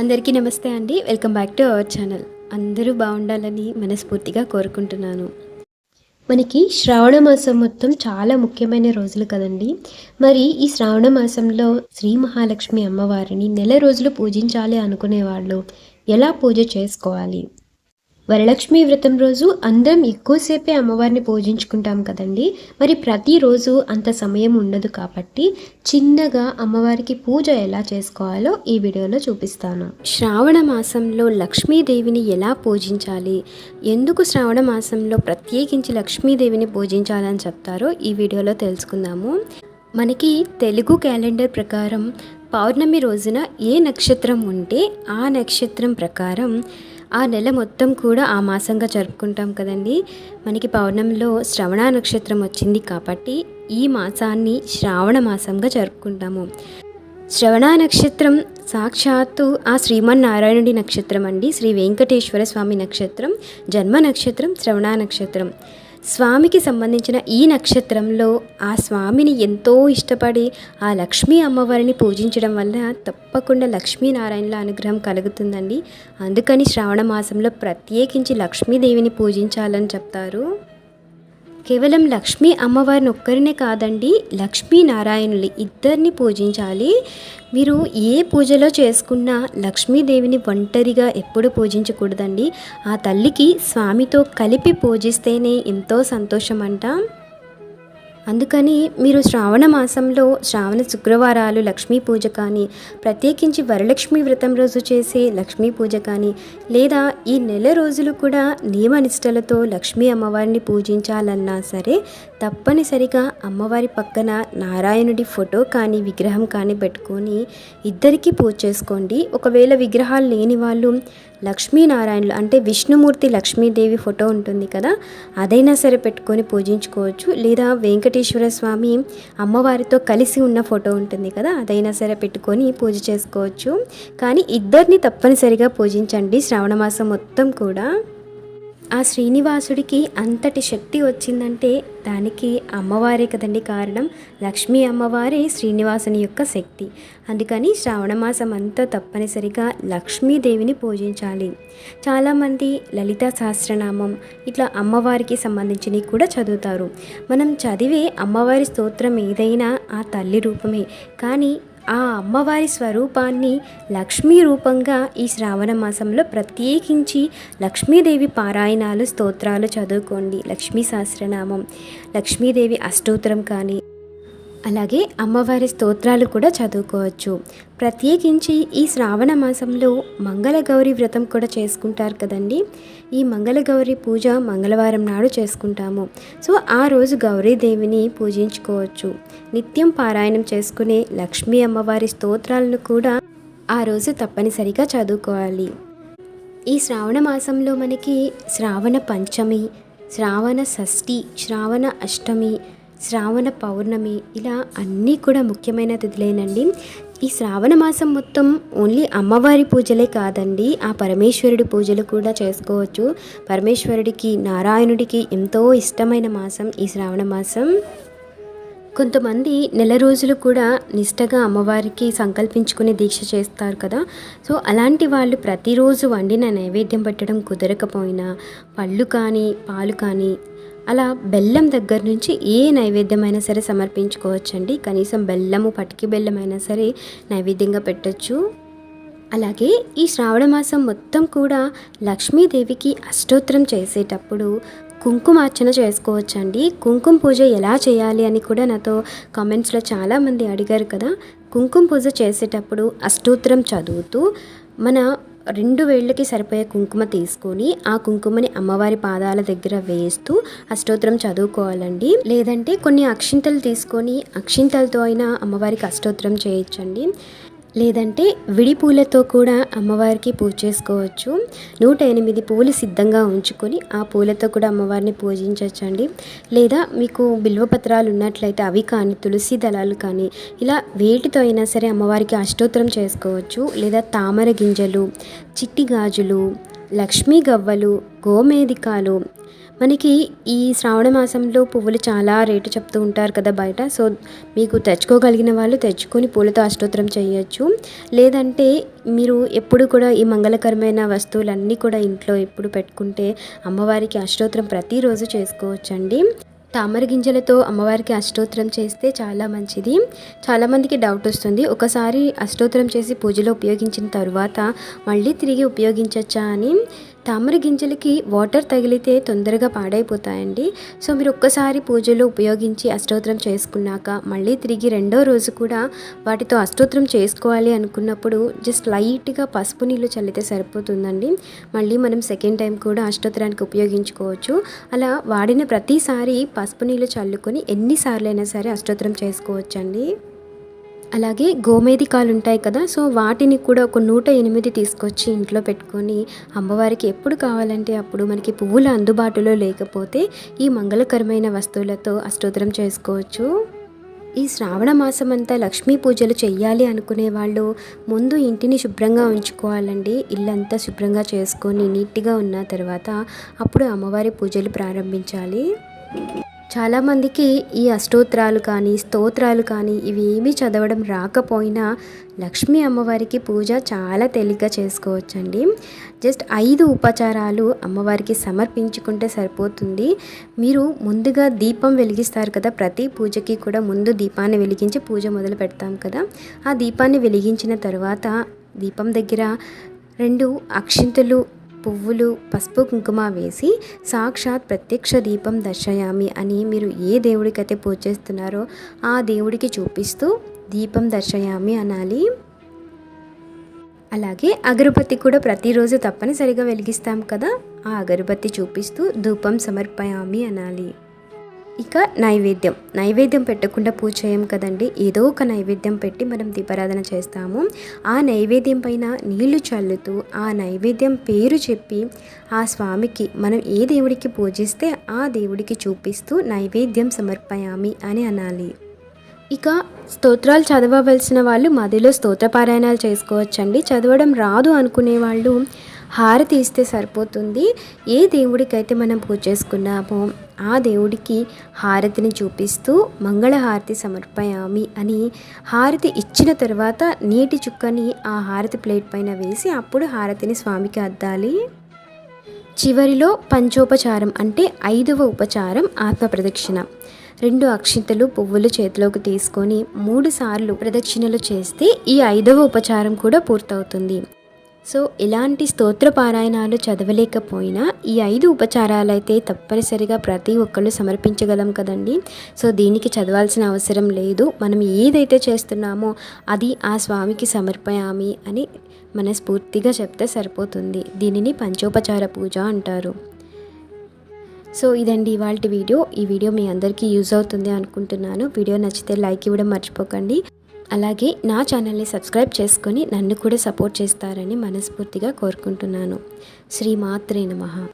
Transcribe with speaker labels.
Speaker 1: అందరికీ నమస్తే అండి. Welcome back to our channel అందరూ బాగుండాలని మనస్ఫూర్తిగా కోరుకుంటున్నాను. మనకి శ్రావణ మాసం మొత్తం చాలా ముఖ్యమైన రోజులు కదండి. మరి ఈ శ్రావణ మాసంలో శ్రీ మహాలక్ష్మి అమ్మవారిని నెల రోజులు పూజించాలి అనుకునే వాళ్ళు ఎలా పూజ చేసుకోవాలి? వరలక్ష్మి వ్రతం రోజు అందరం ఎక్కువసేపే అమ్మవారిని పూజించుకుంటాం కదండి. మరి ప్రతిరోజు అంత సమయం ఉండదు కాబట్టి చిన్నగా అమ్మవారికి పూజ ఎలా చేసుకోవాలో ఈ వీడియోలో చూపిస్తాను. శ్రావణ మాసంలో లక్ష్మీదేవిని ఎలా పూజించాలి? ఎందుకు శ్రావణ మాసంలో ప్రత్యేకించి లక్ష్మీదేవిని పూజించాలని చెప్తారో ఈ వీడియోలో తెలుసుకుందాము. మనకి తెలుగు క్యాలెండర్ ప్రకారం పౌర్ణమి రోజున ఏ నక్షత్రం ఉంటే ఆ నక్షత్రం ప్రకారం ఆ నెల మొత్తం కూడా ఆ మాసంగా జరుపుకుంటాం కదండి. మనకి పౌర్ణమిలో శ్రవణ నక్షత్రం వచ్చింది కాబట్టి ఈ మాసాన్ని శ్రావణ మాసంగా జరుపుకుంటాము. శ్రవణ నక్షత్రం సాక్షాత్తు ఆ శ్రీమన్నారాయణుడి నక్షత్రం అండి. శ్రీ వెంకటేశ్వర స్వామి నక్షత్రం జన్మ నక్షత్రం శ్రవణ నక్షత్రం. స్వామికి సంబంధించిన ఈ నక్షత్రంలో ఆ స్వామిని ఎంతో ఇష్టపడి ఆ లక్ష్మీ అమ్మవారిని పూజించడం వల్ల తప్పకుండా లక్ష్మీనారాయణల అనుగ్రహం కలుగుతుందండి. అందుకని శ్రావణ మాసంలో ప్రత్యేకించి లక్ష్మీదేవిని పూజించాలని చెప్తారు. కేవలం లక్ష్మీ అమ్మవారిని ఒక్కరినే కాదండి లక్ష్మీనారాయణులు ఇద్దరిని పూజించాలి. మీరు ఏ పూజలో చేసుకున్నా లక్ష్మీదేవిని ఒంటరిగా ఎప్పుడు పూజించకూడదండి. ఆ తల్లికి స్వామితో కలిపి పూజిస్తేనే ఎంతో సంతోషం అంట అందుకని మీరు శ్రావణ మాసంలో శ్రావణ శుక్రవారాలు లక్ష్మీ పూజ కానీ ప్రత్యేకించి వరలక్ష్మి వ్రతం రోజు చేసే లక్ష్మీ పూజ కానీ లేదా ఈ నెల రోజులు కూడా నియమనిష్టలతో లక్ష్మీ అమ్మవారిని పూజించాలన్నా సరే తప్పనిసరిగా అమ్మవారి పక్కన నారాయణుడి ఫోటో కానీ విగ్రహం కానీ పెట్టుకొని ఇద్దరికీ పూజ చేసుకోండి. ఒకవేళ విగ్రహాలు లేని వాళ్ళు లక్ష్మీనారాయణులు అంటే విష్ణుమూర్తి లక్ష్మీదేవి ఫోటో ఉంటుంది కదా అదైనా సరే పెట్టుకొని పూజించుకోవచ్చు. లేదా వెంకటేశ్వర స్వామి అమ్మవారితో కలిసి ఉన్న ఫోటో ఉంటుంది కదా అదైనా సరే పెట్టుకొని పూజ చేసుకోవచ్చు. కానీ ఇద్దరిని తప్పనిసరిగా పూజించండి శ్రావణ మాసం మొత్తం కూడా. ఆ శ్రీనివాసుడికి అంతటి శక్తి వచ్చిందంటే దానికి అమ్మవారే కదండి కారణం. లక్ష్మీ అమ్మవారే శ్రీనివాసుని యొక్క శక్తి. అందుకని శ్రావణ మాసం అంతా తప్పనిసరిగా లక్ష్మీదేవిని పూజించాలి. చాలామంది లలిత సహస్రనామం ఇట్లా అమ్మవారికి సంబంధించినవి కూడా చదువుతారు. మనం చదివే అమ్మవారి స్తోత్రం ఏదైనా ఆ తల్లి రూపమే. కానీ ఆ అమ్మవారి స్వరూపాన్ని లక్ష్మీ రూపంగా ఈ శ్రావణ మాసంలో ప్రత్యేకించి లక్ష్మీదేవి పారాయణాలు స్తోత్రాలు చదువుకోండి. లక్ష్మీ సహస్రనామం లక్ష్మీదేవి అష్టోత్తరం కానీ అలాగే అమ్మవారి స్తోత్రాలు కూడా చదువుకోవచ్చు. ప్రత్యేకించి ఈ శ్రావణ మాసంలో మంగళగౌరి వ్రతం కూడా చేసుకుంటారు కదండి. ఈ మంగళగౌరి పూజ మంగళవారం నాడు చేసుకుంటాము. సో ఆ రోజు గౌరీదేవిని పూజించుకోవచ్చు. నిత్యం పారాయణం చేసుకునే లక్ష్మీ అమ్మవారి స్తోత్రాలను కూడా ఆ రోజు తప్పనిసరిగా చదువుకోవాలి. ఈ శ్రావణ మాసంలో మనకి శ్రావణ పంచమి శ్రావణ షష్ఠి శ్రావణ అష్టమి శ్రావణ పౌర్ణమి ఇలా అన్నీ కూడా ముఖ్యమైన తిథులేనండి. ఈ శ్రావణ మాసం మొత్తం ఓన్లీ అమ్మవారి పూజలే కాదండి. ఆ పరమేశ్వరుడి పూజలు కూడా చేసుకోవచ్చు. పరమేశ్వరుడికి నారాయణుడికి ఎంతో ఇష్టమైన మాసం ఈ శ్రావణ మాసం. కొంతమంది నెల రోజులు కూడా నిష్టగా అమ్మవారికి సంకల్పించుకుని దీక్ష చేస్తారు కదా. సో అలాంటి వాళ్ళు ప్రతిరోజు వండిన నైవేద్యం పెట్టడం కుదరకపోయినా పళ్ళు కానీ పాలు కానీ అలా బెల్లం దగ్గర నుంచి ఏ నైవేద్యమైనా సరే సమర్పించుకోవచ్చండి. కనీసం బెల్లము పటికి బెల్లం అయినా సరే నైవేద్యంగా పెట్టచ్చు. అలాగే ఈ శ్రావణ మాసం మొత్తం కూడా లక్ష్మీదేవికి అష్టోత్తరం చేసేటప్పుడు కుంకుమార్చన చేసుకోవచ్చండి. కుంకుమ పూజ ఎలా చేయాలి అని కూడా నాతో కామెంట్స్లో చాలామంది అడిగారు కదా. కుంకుమ పూజ చేసేటప్పుడు అష్టోత్తరం చదువుతూ మన రెండు వేళ్ళకి సరిపోయే కుంకుమ తీసుకొని ఆ కుంకుమని అమ్మవారి పాదాల దగ్గర వేస్తూ అష్టోత్తరం చదువుకోవాలండి. లేదంటే కొన్ని అక్షింతలు తీసుకొని అక్షింతలతో అయినా అమ్మవారికి అష్టోత్తరం చేయొచ్చండి లేదంటే విడి పూలతో కూడా అమ్మవారికి పూజ చేసుకోవచ్చు. నూట ఎనిమిది పూలు సిద్ధంగా ఉంచుకొని ఆ పూలతో కూడా అమ్మవారిని పూజించవచ్చండి లేదా మీకు బిల్వపత్రాలు ఉన్నట్లయితే అవి కానీ తులసి దళాలు కానీ ఇలా వేటితో అయినా సరే అమ్మవారికి అష్టోత్తరం చేసుకోవచ్చు. లేదా తామర గింజలు చిట్టి గాజులు లక్ష్మీ గవ్వలు గోమేదికాలు మనకి ఈ శ్రావణ మాసంలో పువ్వులు చాలా రేటు చెప్తూ ఉంటారు కదా బయట. సో మీకు తెచ్చుకోగలిగిన వాళ్ళు తెచ్చుకొని పూలతో అష్టోత్తరం చేయొచ్చు. లేదంటే మీరు ఎప్పుడు కూడా ఈ మంగళకరమైన వస్తువులన్నీ కూడా ఇంట్లో ఎప్పుడు పెట్టుకుంటే అమ్మవారికి అష్టోత్తరం ప్రతిరోజు చేసుకోవచ్చండి. తామర గింజలతో అమ్మవారికి అష్టోత్తరం చేస్తే చాలా మంచిది. చాలామందికి డౌట్ వస్తుంది ఒకసారి అష్టోత్తరం చేసి పూజలో ఉపయోగించిన తరువాత మళ్ళీ తిరిగి ఉపయోగించవచ్చా అని. తామర గింజలకి వాటర్ తగిలితే తొందరగా పాడైపోతాయండి. సో మీరు ఒక్కసారి పూజలో ఉపయోగించి అష్టోత్తరం చేసుకున్నాక మళ్ళీ తిరిగి రెండో రోజు కూడా వాటితో అష్టోత్తరం చేసుకోవాలి అనుకున్నప్పుడు జస్ట్ లైట్గా పసుపు నీళ్ళు చల్లితే సరిపోతుందండి. మళ్ళీ మనం సెకండ్ టైం కూడా అష్టోత్తరానికి ఉపయోగించుకోవచ్చు. అలా వాడిన ప్రతిసారి పసుపు నీళ్ళు చల్లుకొని ఎన్నిసార్లైనా సరే అష్టోత్తరం చేసుకోవచ్చండి. అలాగే గోమేధికాలు ఉంటాయి కదా సో వాటిని కూడా ఒక నూట ఎనిమిది తీసుకొచ్చి ఇంట్లో పెట్టుకొని అమ్మవారికి ఎప్పుడు కావాలంటే అప్పుడు మనకి పువ్వులు అందుబాటులో లేకపోతే ఈ మంగళకరమైన వస్తువులతో అష్టోత్తరం చేసుకోవచ్చు. ఈ శ్రావణ మాసం అంతా లక్ష్మీ పూజలు చేయాలి అనుకునే వాళ్ళు ముందు ఇంటిని శుభ్రంగా ఉంచుకోవాలండి. ఇల్లంతా శుభ్రంగా చేసుకొని నీట్గా ఉన్న తర్వాత అప్పుడు అమ్మవారి పూజలు ప్రారంభించాలి. చాలామందికి ఈ అష్టోత్తరాలు కానీ స్తోత్రాలు కానీ ఇవి ఏమీ చదవడం రాకపోయినా లక్ష్మీ అమ్మవారికి పూజ చాలా తేలిగ్గా చేసుకోవచ్చండి. జస్ట్ ఐదు ఉపచారాలు అమ్మవారికి సమర్పించుకుంటే సరిపోతుంది. మీరు ముందుగా దీపం వెలిగిస్తారు కదా ప్రతి పూజకి కూడా ముందు దీపాన్ని వెలిగించి పూజ మొదలు పెడతాం కదా. ఆ దీపాన్ని వెలిగించిన తర్వాత దీపం దగ్గర రెండు అక్షింతలు పువ్వులు పసుపు కుంకుమ వేసి సాక్షాత్ ప్రత్యక్ష దీపం దర్శయామి అని మీరు ఏ దేవుడికైతే పూజ చేస్తున్నారో ఆ దేవుడికి చూపిస్తూ దీపం దర్శయామి అనాలి. అలాగే అగరబత్తి కూడా ప్రతిరోజు తప్పనిసరిగా వెలిగిస్తాం కదా ఆ అగరబత్తి చూపిస్తూ ధూపం సమర్పయామి అనాలి. ఇక నైవేద్యం. నైవేద్యం పెట్టకుండా పూజ చేయం కదండి. ఏదో ఒక నైవేద్యం పెట్టి మనం దీపారాధన చేస్తాము. ఆ నైవేద్యం పైన నీళ్ళు చల్లుతూ ఆ నైవేద్యం పేరు చెప్పి ఆ స్వామికి మనం ఏ దేవుడికి పూజిస్తే ఆ దేవుడికి చూపిస్తూ నైవేద్యం సమర్పయామి అని అనాలి. ఇక స్తోత్రాలు చదవవలసిన వాళ్ళు మదిలో స్తోత్రపారాయణాలు చేసుకోవచ్చండి. చదవడం రాదు అనుకునే వాళ్ళు హారతి ఇస్తే సరిపోతుంది. ఏ దేవుడికైతే మనం పూజ చేసుకున్నామో ఆ దేవుడికి హారతిని చూపిస్తూ మంగళహారతి సమర్పయామి అని హారతి ఇచ్చిన తర్వాత నీటి చుక్కని ఆ హారతి ప్లేట్ పైన వేసి అప్పుడు హారతిని స్వామికి అద్దాలి. చివరిలో పంచోపచారం అంటే ఐదవ ఉపచారం ఆత్మ ప్రదక్షిణ. రెండు అక్షింతలు పువ్వులు చేతిలోకి తీసుకొని మూడు సార్లు ప్రదక్షిణలు చేస్తే ఈ ఐదవ ఉపచారం కూడా పూర్తవుతుంది. సో ఇలాంటి స్తోత్ర పారాయణాలు చదవలేకపోయినా ఈ ఐదు ఉపచారాలు అయితే తప్పనిసరిగా ప్రతి ఒక్కళ్ళు సమర్పించగలం కదండి. సో దీనికి చదవాల్సిన అవసరం లేదు. మనం ఏదైతే చేస్తున్నామో అది ఆ స్వామికి సమర్పయామి అని మనస్ఫూర్తిగా చెప్తే సరిపోతుంది. దీనిని పంచోపచార పూజ అంటారు. సో ఇదండి ఇవాళ వీడియో. ఈ వీడియో మీ అందరికీ యూజ్ అవుతుంది అనుకుంటున్నాను. వీడియో నచ్చితే లైక్ ఇవ్వడం మర్చిపోకండి. అలాగే నా ఛానల్ని సబ్స్క్రైబ్ చేసుకొని నన్ను కూడా సపోర్ట్ చేస్తారని మనస్ఫూర్తిగా కోరుకుంటున్నాను. శ్రీ మాత్రే నమ.